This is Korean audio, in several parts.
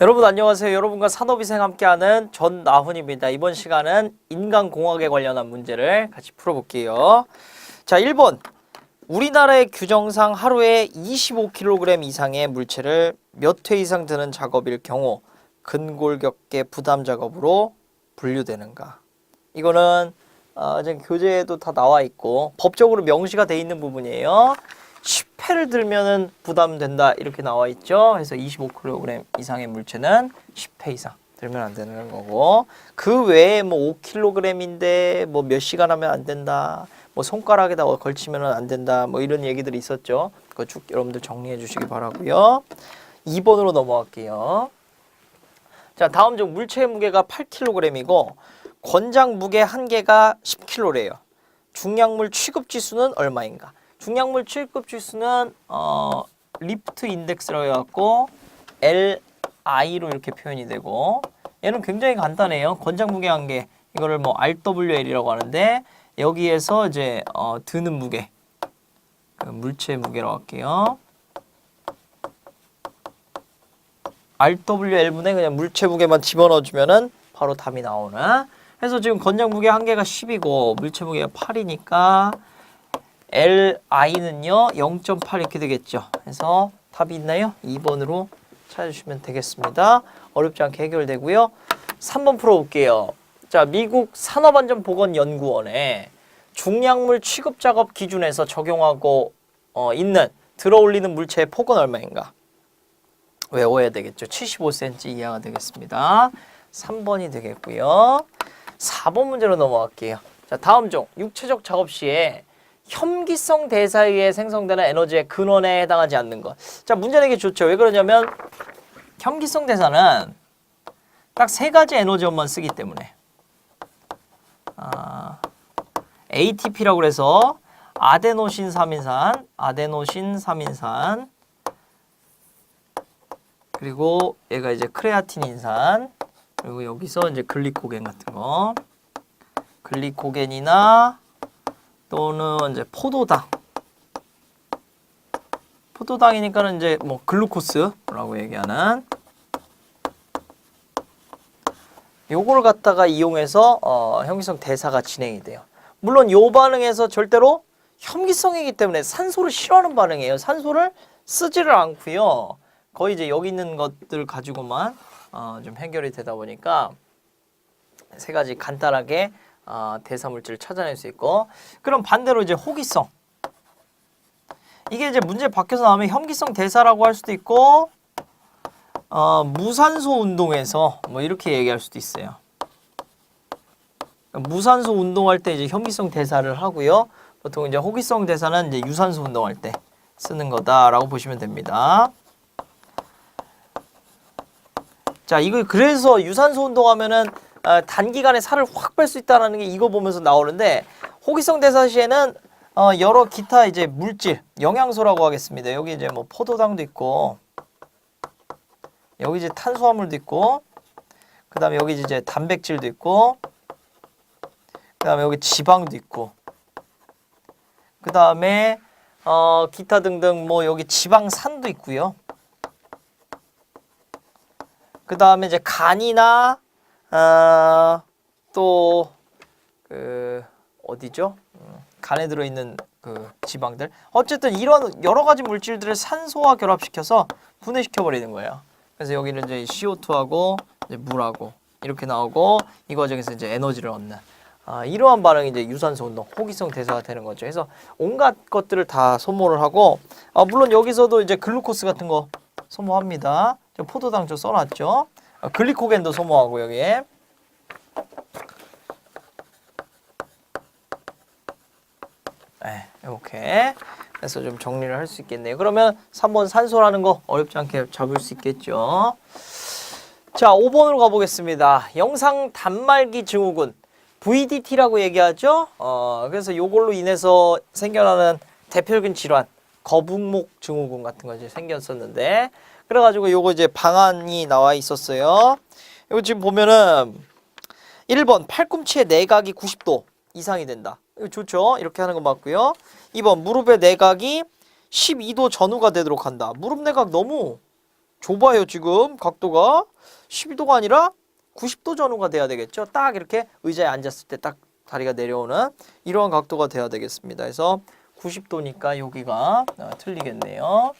여러분 안녕하세요. 여러분과 산업위생 함께하는 전나훈입니다. 이번 시간은 인간공학에 관련한 문제를 같이 풀어볼게요. 자, 1번. 우리나라의 규정상 하루에 25kg 이상의 물체를 몇 회 이상 드는 작업일 경우 근골격계 부담 작업으로 분류되는가? 이거는 어, 지금 교재에도 다 나와 있고 법적으로 명시가 돼 있는 부분이에요. 10회를 들면은 부담된다 이렇게 나와 있죠. 그래서 25kg 이상의 물체는 10회 이상 들면 안 되는 거고 그 외에 뭐 5kg인데 뭐 몇 시간 하면 안 된다. 뭐 손가락에다 걸치면 안 된다. 뭐 이런 얘기들이 있었죠. 그거 쭉 여러분들 정리해 주시기 바라고요. 2번으로 넘어갈게요. 자, 다음 중 물체의 무게가 8kg이고 권장 무게 한 개가 10kg래요. 중량물 취급 지수는 얼마인가? 중량물 취급 지수는 어 리프트 인덱스라고 해갖고 LI로 이렇게 표현이 되고 얘는 굉장히 간단해요. 권장 무게 한 개. 이거를 뭐 RWL이라고 하는데 여기에서 이제 어 드는 무게 그 물체 무게라고 할게요. RWL분에 그냥 물체 무게만 집어넣어 주면은 바로 답이 나오는. 그래서 지금 권장 무게 한 개가 10이고 물체 무게가 8이니까 LI는요 0.8 이렇게 되겠죠. 그래서 답이 있나요? 2번으로 찾아주시면 되겠습니다. 어렵지 않게 해결되고요. 3번 풀어볼게요. 자, 미국 산업안전보건연구원에 중량물 취급 작업 기준에서 적용하고 어, 있는 들어올리는 물체의 폭은 얼마인가? 외워야 되겠죠. 75cm 이하가 되겠습니다. 3번이 되겠고요. 4번 문제로 넘어갈게요. 자, 다음 중 육체적 작업 시에 혐기성 대사에 의해 생성되는 에너지의 근원에 해당하지 않는 것. 자, 문제 내기 좋죠. 왜 그러냐면 혐기성 대사는 딱 세 가지 에너지원만 쓰기 때문에 아, ATP라고 그래서 아데노신 3인산, 아데노신 3인산 그리고 얘가 이제 크레아틴 인산 그리고 여기서 이제 글리코겐 같은 거 글리코겐이나 또는 이제 포도당 포도당이니까는 이제 뭐 글루코스라고 얘기하는 요걸 갖다가 이용해서 어, 혐기성 대사가 진행이 돼요. 물론 요 반응에서 절대로 혐기성이기 때문에 산소를 싫어하는 반응이에요. 산소를 쓰지를 않고요. 거의 이제 여기 있는 것들 가지고만 어, 좀 해결이 되다 보니까 세 가지 간단하게 어, 대사 물질을 찾아낼 수 있고 그럼 반대로 이제 호기성 이게 이제 문제 밖에서 나오면 혐기성 대사라고 할 수도 있고 어, 무산소 운동에서 뭐 이렇게 얘기할 수도 있어요. 무산소 운동할 때 이제 혐기성 대사를 하고요. 보통 이제 호기성 대사는 이제 유산소 운동할 때 쓰는 거다라고 보시면 됩니다. 자, 이거 그래서 유산소 운동하면은 어, 단기간에 살을 확 뺄 수 있다라는 게 이거 보면서 나오는데 호기성 대사 시에는 어, 여러 기타 이제 물질, 영양소라고 하겠습니다. 여기 이제 뭐 포도당도 있고 여기 이제 탄수화물도 있고 그 다음에 여기 이제 단백질도 있고 그 다음에 여기 지방도 있고 그 다음에 어, 기타 등등 뭐 여기 지방산도 있고요. 그 다음에 이제 간이나 어, 또그 어디죠? 음, 간에 들어있는 그 지방들. 어쨌든 이런 여러 가지 물질들을 산소와 결합시켜서 분해시켜 버리는 거예요. 그래서 여기는 이제 CO2하고 이제 물하고 이렇게 나오고 이 과정에서 이제 에너지를 얻는 아, 이러한 반응이 이제 유산소 운동, 호기성 대사가 되는 거죠. 그래서 온갖 것들을 다 소모를 하고 아, 물론 여기서도 이제 글루코스 같은 거 소모합니다. 저 포도당 저 써놨죠. 아, 글리코겐도 소모하고 여기에. 네, 이렇게 해서 좀 정리를 할 수 있겠네요. 그러면 3번 산소라는 거 어렵지 않게 잡을 수 있겠죠. 자, 5번으로 가보겠습니다. 영상 단말기 증후군 VDT라고 얘기하죠. 어, 그래서 요걸로 인해서 생겨나는 대표적인 질환 거북목 증후군 같은 거 이제 생겼었는데 그래가지고 요거 이제 방안이 나와 있었어요. 이거 지금 보면은 1번 팔꿈치의 내각이 90도 이상이 된다. 이거 좋죠? 이렇게 하는 거 맞고요. 2번 무릎의 내각이 12도 전후가 되도록 한다. 무릎 내각 너무 좁아요 지금 각도가 12도가 아니라 90도 전후가 돼야 되겠죠. 딱 이렇게 의자에 앉았을 때 딱 다리가 내려오는 이러한 각도가 돼야 되겠습니다. 그래서 90도니까 여기가 어, 틀리겠네요.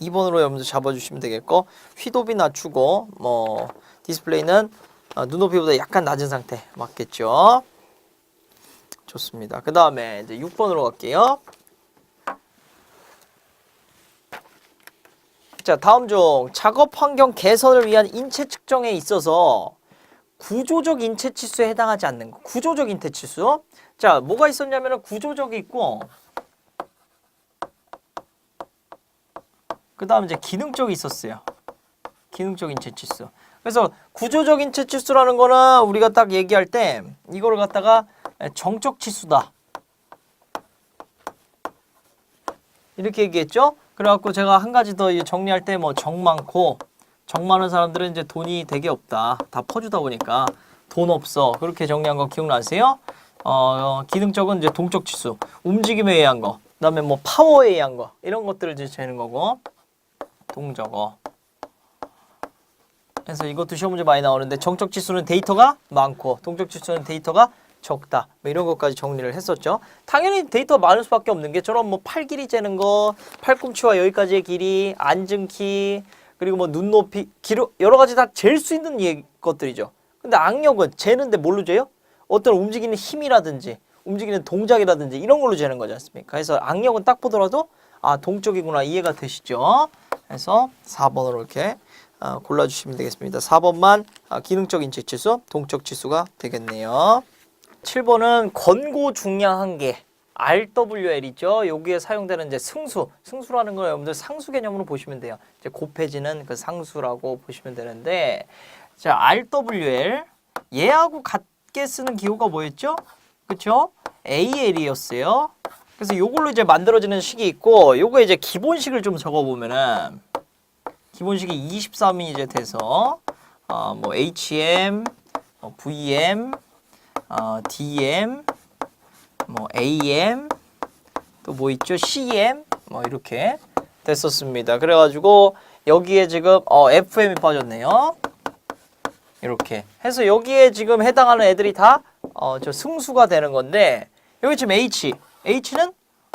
2번으로 여러분들 잡아주시면 되겠고 휘도비 낮추고 뭐 디스플레이는 어, 눈높이보다 약간 낮은 상태 맞겠죠. 좋습니다. 그 다음에 이제 6번으로 갈게요. 자, 다음 중 작업 환경 개선을 위한 인체 측정에 있어서 구조적 인체 치수에 해당하지 않는 거. 구조적 인체 치수. 자, 뭐가 있었냐면은 구조적이 있고 그 다음 이제 기능적이 있었어요. 기능적 인체 치수. 그래서 구조적 인체 치수라는 거는 우리가 딱 얘기할 때 이거를 갖다가 정적 치수다. 이렇게 얘기했죠? 그래갖고 제가 한 가지 더 정리할 때 뭐 정 많고 정 많은 사람들은 이제 돈이 되게 없다. 다 퍼주다 보니까 돈 없어. 그렇게 정리한 거 기억나세요? 어, 기능적은 이제 동적 치수, 움직임에 의한 거, 그다음에 뭐 파워에 의한 거 이런 것들을 이제 재는 거고 동적어. 그래서 이것도 시험 문제 많이 나오는데 정적 지수는 데이터가 많고 동적 지수는 데이터가 적다. 뭐 이런 것까지 정리를 했었죠. 당연히 데이터 많을 수밖에 없는 게 저런 뭐 팔 길이 재는 거, 팔꿈치와 여기까지의 길이, 앉은 키, 그리고 뭐 눈높이, 기로 여러 가지 다 잴 수 있는 예, 것들이죠. 근데 악력은 재는데 뭘로 재요? 어떤 움직이는 힘이라든지 움직이는 동작이라든지 이런 걸로 재는 거지 않습니까? 그래서 악력은 딱 보더라도 아 동적이구나 이해가 되시죠? 그래서 4번으로 이렇게 아, 골라주시면 되겠습니다. 4번만 아, 기능적 인체 치수, 동적 치수가 되겠네요. 7번은 권고 중량 한 계 RWL이죠. 여기에 사용되는 이제 승수, 승수라는 걸 여러분들 상수 개념으로 보시면 돼요. 이제 곱해지는 그 상수라고 보시면 되는데, 자 RWL 얘하고 같게 쓰는 기호가 뭐였죠? 그렇죠? AL이었어요. 그래서 요걸로 이제 만들어지는 식이 있고, 요거 이제 기본식을 좀 적어보면은 기본식이 23이 이제 돼서 어, 뭐 HM, 어, VM, 어, DM, 뭐 AM, 또 뭐 있죠? CM, 뭐 이렇게 됐었습니다. 그래가지고 여기에 지금 어, FM이 빠졌네요. 이렇게 해서 여기에 지금 해당하는 애들이 다 어, 저 승수가 되는 건데 여기 지금 H, H는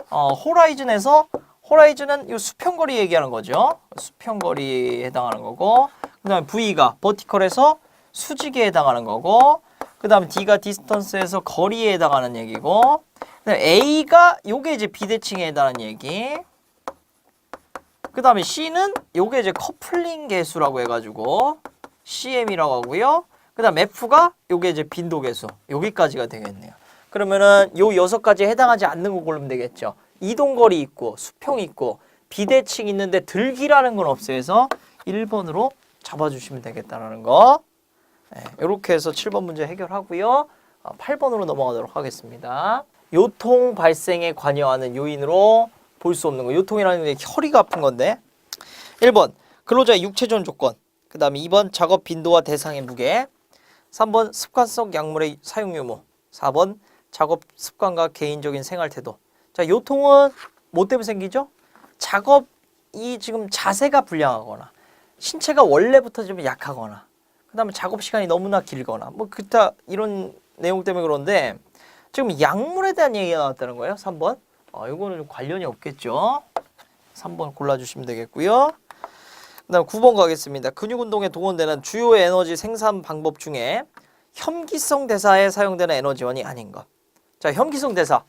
어, 호라이즌에서 호라이즌은 이 수평거리 얘기하는 거죠. 수평거리에 해당하는 거고 그 다음에 V가 버티컬에서 수직에 해당하는 거고 그 다음에 D가 디스턴스에서 거리에 해당하는 얘기고 A가 요게 이제 비대칭에 해당하는 얘기 그 다음에 C는 요게 이제 커플링 개수라고 해가지고 CM이라고 하고요. 그 다음 F가 요게 이제 빈도 개수 여기까지가 되겠네요. 그러면은 요 여섯 가지에 해당하지 않는 거 고르면 되겠죠. 이동거리 있고 수평 있고 비대칭 있는데 들기라는 건 없어요. 그래서 1번으로 잡아주시면 되겠다라는 거. 네, 이렇게 해서 7번 문제 해결하고요. 8번으로 넘어가도록 하겠습니다. 요통 발생에 관여하는 요인으로 볼 수 없는 거. 요통이라는 게 허리가 아픈 건데. 1번 근로자의 육체 지원 조건. 그 다음에 2번 작업 빈도와 대상의 무게. 3번 습관성 약물의 사용 유무. 4번 작업 습관과 개인적인 생활 태도. 자, 요통은 뭐 때문에 생기죠? 작업이 지금 자세가 불량하거나 신체가 원래부터 좀 약하거나 그다음에 작업 시간이 너무나 길거나 뭐 기타 이런 내용 때문에 그런데 지금 약물에 대한 얘기가 나왔다는 거예요. 3번. 어, 이거는 좀 관련이 없겠죠. 3번 골라주시면 되겠고요. 그다음 9번 가겠습니다. 근육 운동에 동원되는 주요 에너지 생산 방법 중에 혐기성 대사에 사용되는 에너지원이 아닌 것. 자, 혐기성 대사.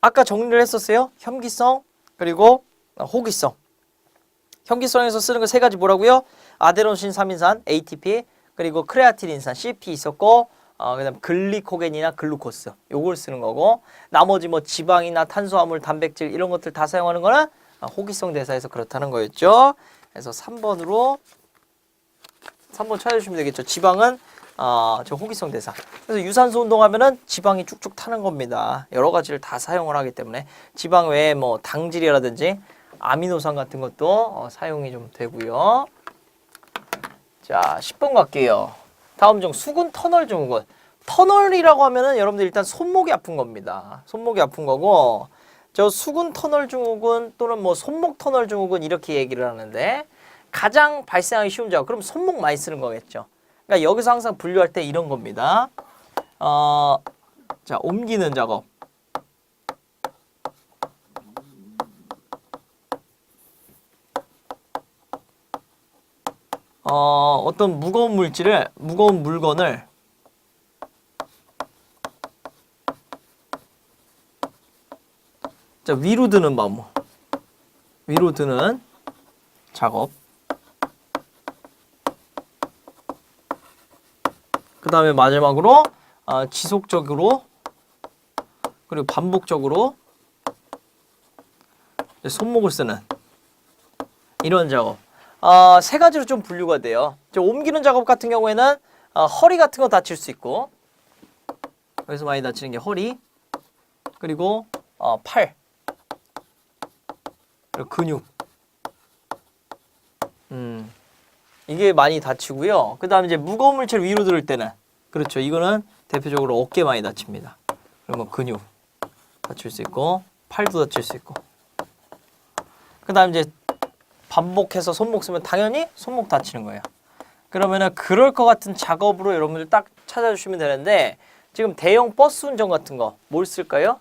아까 정리를 했었어요. 혐기성 그리고 호기성. 혐기성에서 쓰는 거 세 가지 뭐라고요? 아데노신 3인산 ATP 그리고 크레아틴인산 CP 있었고 어, 그다음 글리코겐이나 글루코스 요걸 쓰는 거고 나머지 뭐 지방이나 탄수화물, 단백질 이런 것들 다 사용하는 거는 어, 호기성 대사에서 그렇다는 거였죠. 그래서 3번으로 3번 찾아주시면 되겠죠. 지방은 어, 저 호기성 대사. 그래서 유산소 운동하면은 지방이 쭉쭉 타는 겁니다. 여러 가지를 다 사용을 하기 때문에 지방 외에 뭐 당질이라든지 아미노산 같은 것도 어, 사용이 좀 되고요. 자, 10번 갈게요. 다음 중 수근 터널 증후군. 터널이라고 하면은 여러분들 일단 손목이 아픈 겁니다. 손목이 아픈 거고 저 수근 터널 증후군 또는 뭐 손목 터널 증후군 이렇게 얘기를 하는데 가장 발생하기 쉬운 작업. 그럼 손목 많이 쓰는 거겠죠. 그러니까 여기서 항상 분류할 때 이런 겁니다. 어, 자, 옮기는 작업. 어, 어떤 무거운 물질을, 무거운 물건을 자, 위로 드는 방법. 위로 드는 작업. 그 다음에 마지막으로 아, 지속적으로 그리고 반복적으로 손목을 쓰는 이런 작업. 아, 세 가지로 좀 분류가 돼요. 옮기는 작업 같은 경우에는 아, 허리 같은 거 다칠 수 있고 여기서 많이 다치는 게 허리 그리고 어, 팔 그리고 근육. 음. 이게 많이 다치고요. 그 다음에 이제 무거운 물체를 위로 들을 때는 그렇죠. 이거는 대표적으로 어깨 많이 다칩니다. 뭐 근육 다칠 수 있고 팔도 다칠 수 있고. 그 다음 이제 반복해서 손목 쓰면 당연히 손목 다치는 거예요. 그러면은 그럴 것 같은 작업으로 여러분들 딱 찾아주시면 되는데 지금 대형 버스 운전 같은 거 뭘 쓸까요?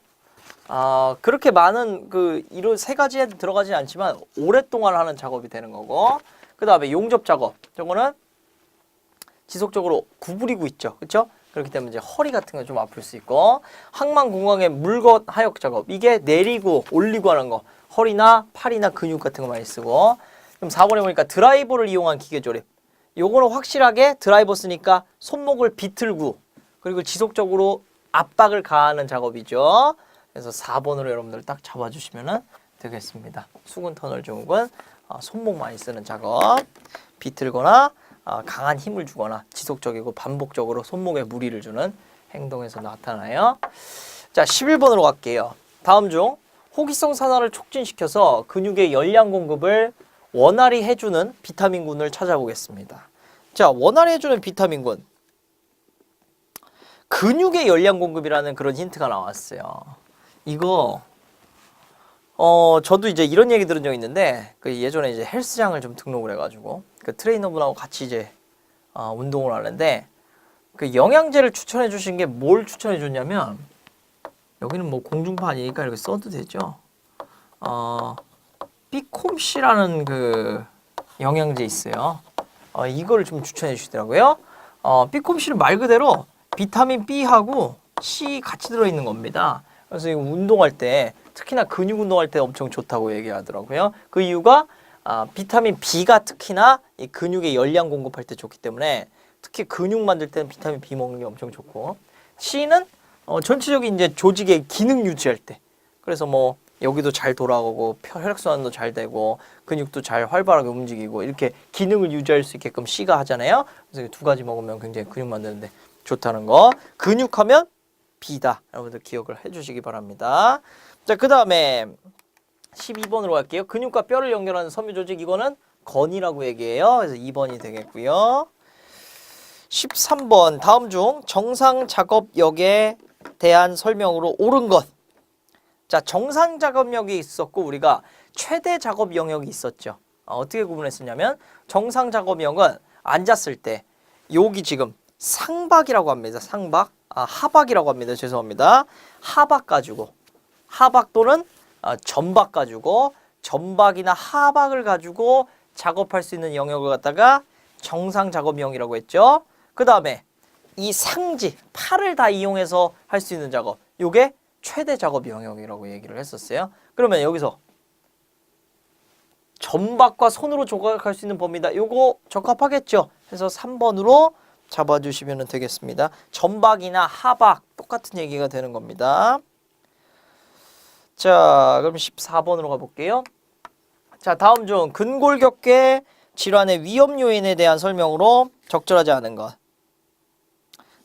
아 그렇게 많은 그 이런 세 가지에 들어가진 않지만 오랫동안 하는 작업이 되는 거고 그 다음에 용접 작업. 저거는 지속적으로 구부리고 있죠. 그렇죠? 그렇기 때문에 이제 허리 같은 거좀 아플 수 있고. 항만공강의 물건 하역 작업. 이게 내리고 올리고 하는 거. 허리나 팔이나 근육 같은 거 많이 쓰고. 그럼 4번에 보니까 드라이버를 이용한 기계 조립. 요거는 확실하게 드라이버 쓰니까 손목을 비틀고 그리고 지속적으로 압박을 가하는 작업이죠. 그래서 4번으로 여러분들 딱 잡아주시면 되겠습니다. 수근 터널 증후군. 어, 손목 많이 쓰는 작업 비틀거나 어, 강한 힘을 주거나 지속적이고 반복적으로 손목에 무리를 주는 행동에서 나타나요. 자 11번으로 갈게요. 다음 중 호기성 산화를 촉진시켜서 근육의 열량 공급을 원활히 해주는 비타민군을 찾아보겠습니다. 자 원활히 해주는 비타민군 근육의 열량 공급이라는 그런 힌트가 나왔어요. 이거 어 저도 이제 이런 얘기 들은 적 있는데 그 예전에 이제 헬스장을 좀 등록을 해가지고 그 트레이너분하고 같이 이제 어, 운동을 하는데 그 영양제를 추천해 주신 게 뭘 추천해 줬냐면 여기는 뭐 공중파 아니니까 이렇게 써도 되죠. 어 피콤씨라는 그 영양제 있어요. 어, 이걸 좀 추천해 주시더라고요. 어, 피콤씨는 말 그대로 비타민 B하고 C 같이 들어있는 겁니다. 그래서 이거 운동할 때 특히나 근육 운동할 때 엄청 좋다고 얘기하더라고요. 그 이유가 아, 비타민 B가 특히나 이 근육에 열량 공급할 때 좋기 때문에 특히 근육 만들 때는 비타민 B 먹는 게 엄청 좋고 C는 어, 전체적인 이제 조직의 기능 유지할 때 그래서 뭐 여기도 잘 돌아가고 혈- 혈액순환도 잘 되고 근육도 잘 활발하게 움직이고 이렇게 기능을 유지할 수 있게끔 C가 하잖아요. 그래서 이두 가지 먹으면 굉장히 근육 만드는데 좋다는 거. 근육하면 B다. 여러분들 기억을 해주시기 바랍니다. 자, 그 다음에 12번으로 갈게요. 근육과 뼈를 연결하는 섬유 조직 이거는 건이라고 얘기해요. 그래서 2번이 되겠고요. 13번 다음 중 정상 작업력에 대한 설명으로 옳은 것. 자, 정상 작업력이 있었고 우리가 최대 작업 영역이 있었죠. 어, 어떻게 구분했었냐면 정상 작업력은 앉았을 때 여기 지금 상박이라고 합니다. 상박. 아, 하박이라고 합니다. 죄송합니다. 하박 가지고 하박 또는 아, 전박 가지고 전박이나 하박을 가지고 작업할 수 있는 영역을 갖다가 정상 작업형이라고 했죠. 그 다음에 이 상지 팔을 다 이용해서 할 수 있는 작업 요게 최대 작업 영역이라고 얘기를 했었어요. 그러면 여기서 전박과 손으로 조각할 수 있는 범위다. 요거 적합하겠죠. 그래서 3번으로 잡아주시면 되겠습니다. 전박이나 하박 똑같은 얘기가 되는 겁니다. 자, 그럼 14번으로 가볼게요. 자, 다음 중 근골격계 질환의 위험 요인에 대한 설명으로 적절하지 않은 것.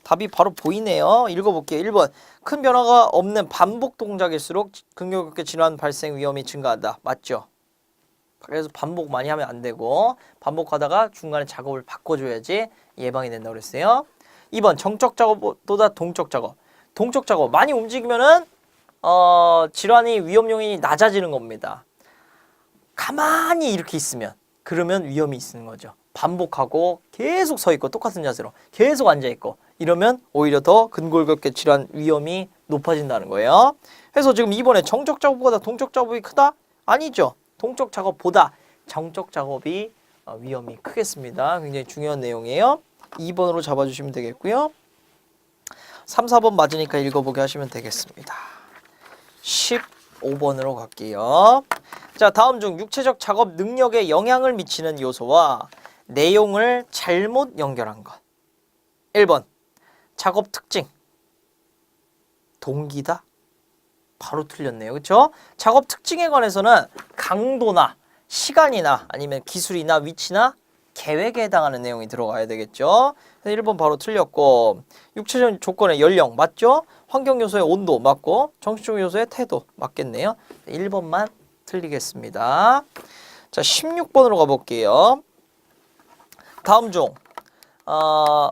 답이 바로 보이네요. 읽어볼게요. 1번. 큰 변화가 없는 반복 동작일수록 근골격계 질환 발생 위험이 증가한다. 맞죠? 그래서 반복 많이 하면 안 되고 반복하다가 중간에 작업을 바꿔줘야지 예방이 된다고 그랬어요. 2번 정적 작업보다 동적 작업. 동적 작업 많이 움직이면은 어, 질환이 위험 요인이 낮아지는 겁니다. 가만히 이렇게 있으면 그러면 위험이 있는 거죠. 반복하고 계속 서 있고 똑같은 자세로 계속 앉아 있고 이러면 오히려 더 근골격계 질환 위험이 높아진다는 거예요. 그래서 지금 이번에 정적 작업보다 동적 작업이 크다? 아니죠. 동적 작업보다 정적 작업이 어, 위험이 크겠습니다. 굉장히 중요한 내용이에요. 2번으로 잡아주시면 되겠고요. 3, 4번 맞으니까 읽어보게 하시면 되겠습니다. 15번으로 갈게요. 자, 다음 중 육체적 작업 능력에 영향을 미치는 요소와 내용을 잘못 연결한 것. 1번. 작업 특징. 동기다. 바로 틀렸네요. 그렇죠? 작업 특징에 관해서는 강도나 시간이나 아니면 기술이나 위치나 계획에 해당하는 내용이 들어가야 되겠죠. 그래서 1번 바로 틀렸고 육체적 조건의 연령 맞죠? 환경 요소의 온도 맞고 정신적 요소의 태도 맞겠네요. 1번만 틀리겠습니다. 자, 16번으로 가볼게요. 다음 중 어,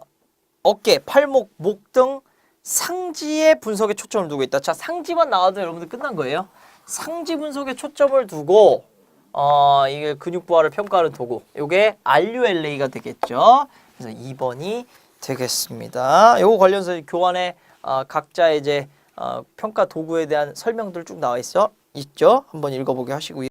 어깨, 팔목, 목 등 상지의 분석에 초점을 두고 있다. 자, 상지만 나와도 여러분들 끝난 거예요. 상지 분석에 초점을 두고 어, 이게 근육 부하를 평가하는 도구. 요게 RULA가 되겠죠. 그래서 2번이 되겠습니다. 요거 관련해서 교환에 어, 각자 이제 어, 평가 도구에 대한 설명들 쭉 나와 있어 있죠. 한번 읽어보게 하시고요.